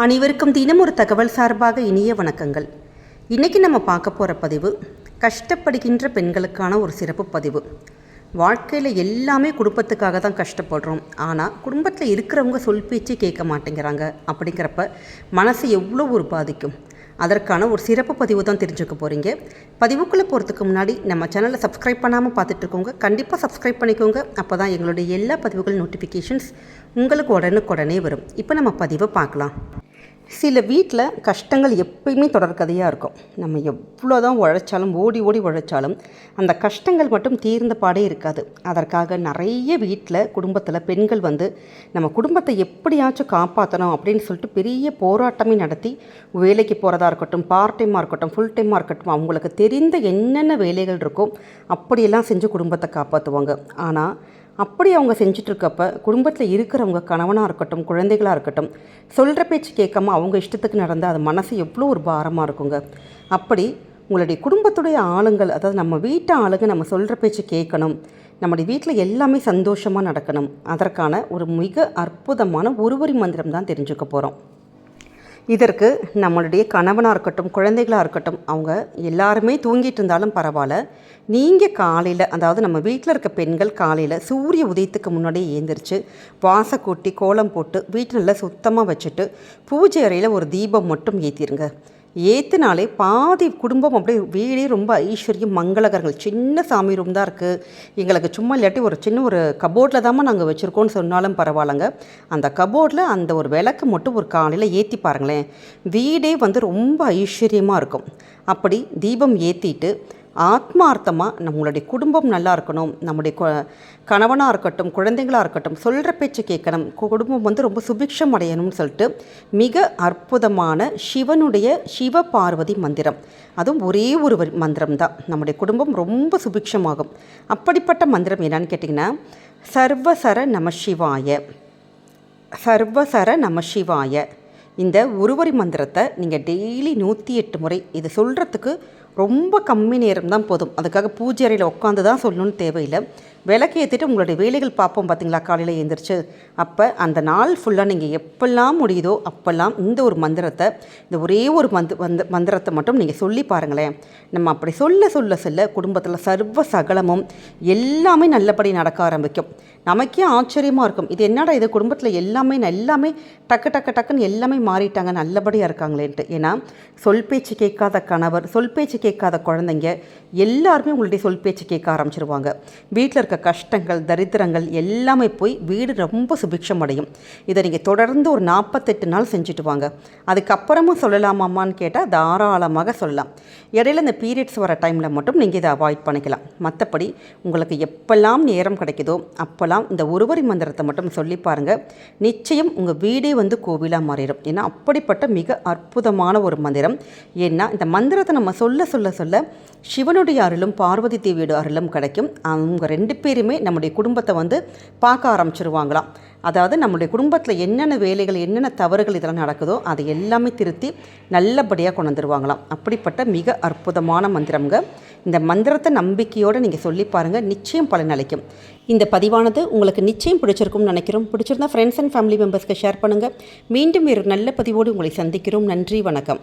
அனைவருக்கும் தினம் ஒரு தகவல் சார்பாக இனிய வணக்கங்கள். இன்றைக்கி நம்ம பார்க்க போகிற பதிவு கஷ்டப்படுகின்ற பெண்களுக்கான ஒரு சிறப்பு பதிவு. வாழ்க்கையில் எல்லாமே குடும்பத்துக்காக தான் கஷ்டப்படுறோம். ஆனால் குடும்பத்தில் இருக்கிறவங்க சொல் பேச்சு கேட்க மாட்டேங்கிறாங்க. அப்படிங்கிறப்ப மனசு எவ்வளோ ஒரு பாதிக்கும். அதற்கான ஒரு சிறப்பு பதிவு தான் தெரிஞ்சுக்க போகிறீங்க பதிவுக்குள்ளே போகிறதுக்கு முன்னாடி நம்ம சேனலை சப்ஸ்கிரைப் பண்ணாமல் பார்த்துட்டு இருக்கோங்க. கண்டிப்பாக சப்ஸ்கிரைப் பண்ணிக்கோங்க. அப்போ தான் எங்களுடைய எல்லா பதிவுகள் நோட்டிஃபிகேஷன்ஸ் உங்களுக்கு உடனுக்குடனே வரும். இப்போ நம்ம பதிவை பார்க்கலாம். சில வீட்டில் கஷ்டங்கள் எப்பயுமே தொடர்கதையாக இருக்கும். நம்ம எவ்வளோ தான் உழைச்சாலும் ஓடி ஓடி உழைச்சாலும் அந்த கஷ்டங்கள் மட்டும் தீர்ந்த பாடே இருக்காது. அதற்காக நிறைய வீட்டில் குடும்பத்தில் பெண்கள் வந்து நம்ம குடும்பத்தை எப்படியாச்சும் காப்பாற்றணும் அப்படின்னு சொல்லிட்டு பெரிய போராட்டமே நடத்தி வேலைக்கு போகிறதா இருக்கட்டும் பார்ட் டைமாக இருக்கட்டும் ஃபுல் டைமாக இருக்கட்டும் அவங்களுக்கு தெரிந்த என்னென்ன வேலைகள் இருக்கோ அப்படியெல்லாம் செஞ்சு குடும்பத்தை காப்பாற்றுவாங்க. ஆனால் அப்படி அவங்க செஞ்சிட்ருக்கப்ப குடும்பத்தில் இருக்கிறவங்க கணவனாக இருக்கட்டும் குழந்தைகளாக இருக்கட்டும் சொல்கிற பேச்சு கேட்காம அவங்க இஷ்டத்துக்கு நடந்தால் அது மனசு எவ்வளோ ஒரு பாரமாக இருக்குங்க. அப்படி உங்களுடைய குடும்பத்துடைய ஆளுங்கள் அதாவது நம்ம வீட்டு ஆளுங்க நம்ம சொல்கிற பேச்சு கேட்கணும். நம்முடைய வீட்டில் எல்லாமே சந்தோஷமாக நடக்கணும். அதற்கான ஒரு மிக அற்புதமான ஒருவரி மந்திரம் தான் தெரிஞ்சுக்க போகிறோம் இதற்கு நம்மளுடைய கணவனாக இருக்கட்டும் குழந்தைகளாக இருக்கட்டும் அவங்க எல்லாருமே தூங்கிட்டு இருந்தாலும் பரவாயில்ல. நீங்கள் காலையில் அதாவது நம்ம வீட்டில் இருக்க பெண்கள் காலையில் சூரிய உதயத்துக்கு முன்னாடியே ஏந்திரிச்சு வாசை கூட்டி கோலம் போட்டு வீட்டை நல்லா சுத்தமாக வச்சுட்டு பூஜை அறையில் ஒரு தீபம் மட்டும் ஏற்றிருங்க ஏற்றுனாலே பாதி குடும்பம் அப்படியே வீடே ரொம்ப ஐஸ்வர்யம் மங்களகரங்கள். சின்ன சாமி ரூம் தான் இருக்குது எங்களுக்கு சும்மா இல்லாட்டி ஒரு சின்ன ஒரு கபோர்டில் தாம்மா நாங்கள் வச்சுருக்கோன்னு சொன்னாலும் பரவாயில்லைங்க. அந்த கபோர்டில் அந்த ஒரு விளக்கு மட்டும் ஒரு காலையில் ஏற்றி பாருங்களேன். வீடே வந்து ரொம்ப ஐஸ்வர்யமாக இருக்கும். அப்படி தீபம் ஏற்றிட்டு ஆத்மார்த்தமாக நம்மளுடைய குடும்பம் நல்லா இருக்கணும் நம்முடைய கணவனாக இருக்கட்டும் குழந்தைங்களாக இருக்கட்டும் சொல்கிற பேச்சு கேட்கணும். குடும்பம் வந்து ரொம்ப சுபிக்ஷம் அடையணும்னு சொல்லிட்டு மிக அற்புதமான சிவனுடைய சிவ பார்வதி மந்திரம். அதுவும் ஒரே ஒரு மந்திரம் தான். நம்முடைய குடும்பம் ரொம்ப சுபிக்ஷமாகும். அப்படிப்பட்ட மந்திரம் என்னன்னு கேட்டிங்கன்னா சர்வசர நமசிவாய சர்வசர நமசிவாய இந்த ஒருவரி மந்திரத்தை நீங்கள் டெய்லி நூற்றி எட்டு முறை இது சொல்கிறதுக்கு ரொம்ப கம்மி நேரம் தான் போதும். அதுக்காக பூஜை அறையில் உட்காந்து தான் சொல்லணும்னு தேவையில்லை. விளக்கு ஏற்றிட்டு உங்களுடைய வேலைகள் பார்ப்போம் பார்த்தீங்களா காலையில் எழுந்திரிச்சு அப்போ அந்த நாள் ஃபுல்லாக நீங்கள் எப்பெல்லாம் முடியுதோ அப்போல்லாம் இந்த ஒரு மந்திரத்தை இந்த ஒரே ஒரு மந்த் வந்த மந்திரத்தை மட்டும் நீங்கள் சொல்லி பாருங்களேன். நம்ம அப்படி சொல்ல சொல்ல சொல்ல குடும்பத்தில் சர்வ சகலமும் எல்லாமே நல்லபடி நடக்க ஆரம்பிக்கும். நமக்கே ஆச்சரியமாக இருக்கும். இது என்னடா இது? குடும்பத்தில் எல்லாமே எல்லாமே டக்கு டக்கு டக்குன்னு எல்லாமே மாறிட்டாங்க நல்லபடியாக இருக்காங்களேன்ட்டு. ஏன்னா சொல் பேச்சு கேட்காத கணவர் சொல் பேச்சு கேட்காத குழந்தைங்க எல்லாருமே உங்களுடைய சொல் பேச்சு கேட்க ஆரம்பிச்சிருவாங்க. வீட்டில் இருக்க கஷ்டங்கள் தரித்திரங்கள் எல்லாமே போய் வீடு ரொம்ப சுபிக்ஷம் அடையும் இதை நீங்கள் தொடர்ந்து ஒரு நாற்பத்தெட்டு நாள் செஞ்சுட்டு வாங்க. அதுக்கப்புறமும் சொல்லலாமாம்மான்னு கேட்டால் தாராளமாக சொல்லலாம். இடையில இந்த பீரியட்ஸ் வர டைமில் மட்டும் நீங்கள் இதை அவாய்ட் பண்ணிக்கலாம். மற்றபடி உங்களுக்கு எப்பெல்லாம் நேரம் கிடைக்குதோ அப்போல்லாம் இந்த ஒருவரி மந்திரத்தை மட்டும் சொல்லி பாருங்கள் நிச்சயம் உங்கள் வீடே வந்து கோவிலாக மாறிடும். ஏன்னா அப்படிப்பட்ட மிக அற்புதமான ஒரு மந்திரம். ஏன்னா இந்த மந்திரத்தை நம்ம சொல்ல சொல்ல சொல்ல சிவனுடைய அருளும் பார்வதி தேவியோட அருளும் கிடைக்கும். அவங்க ரெண்டு பேருமே நம்முடைய குடும்பத்தை வந்து பார்க்க ஆரம்பிச்சிருவாங்களாம். அதாவது நம்முடைய குடும்பத்தில் என்னென்ன வேலைகள் என்னென்ன தவறுகள் இதெல்லாம் நடக்குதோ அதை எல்லாமே திருத்தி நல்லபடியாக கொண்டு வந்துருவாங்களாம். அப்படிப்பட்ட மிக அற்புதமான மந்திரம்ங்க. இந்த மந்திரத்தை நம்பிக்கையோடு நீங்கள் சொல்லி பாருங்கள் நிச்சயம் பலன் அளிக்கும். இந்த பதிவானது உங்களுக்கு நிச்சயம் பிடிச்சிருக்கும்னு நினைக்கிறோம். பிடிச்சிருந்தா ஃப்ரெண்ட்ஸ் அண்ட் ஃபேமிலி மெம்பர்ஸ்க்கு ஷேர் பண்ணுங்கள் மீண்டும் ஒரு நல்ல பதிவோடு உங்களை சந்திக்கிறோம். நன்றி வணக்கம்.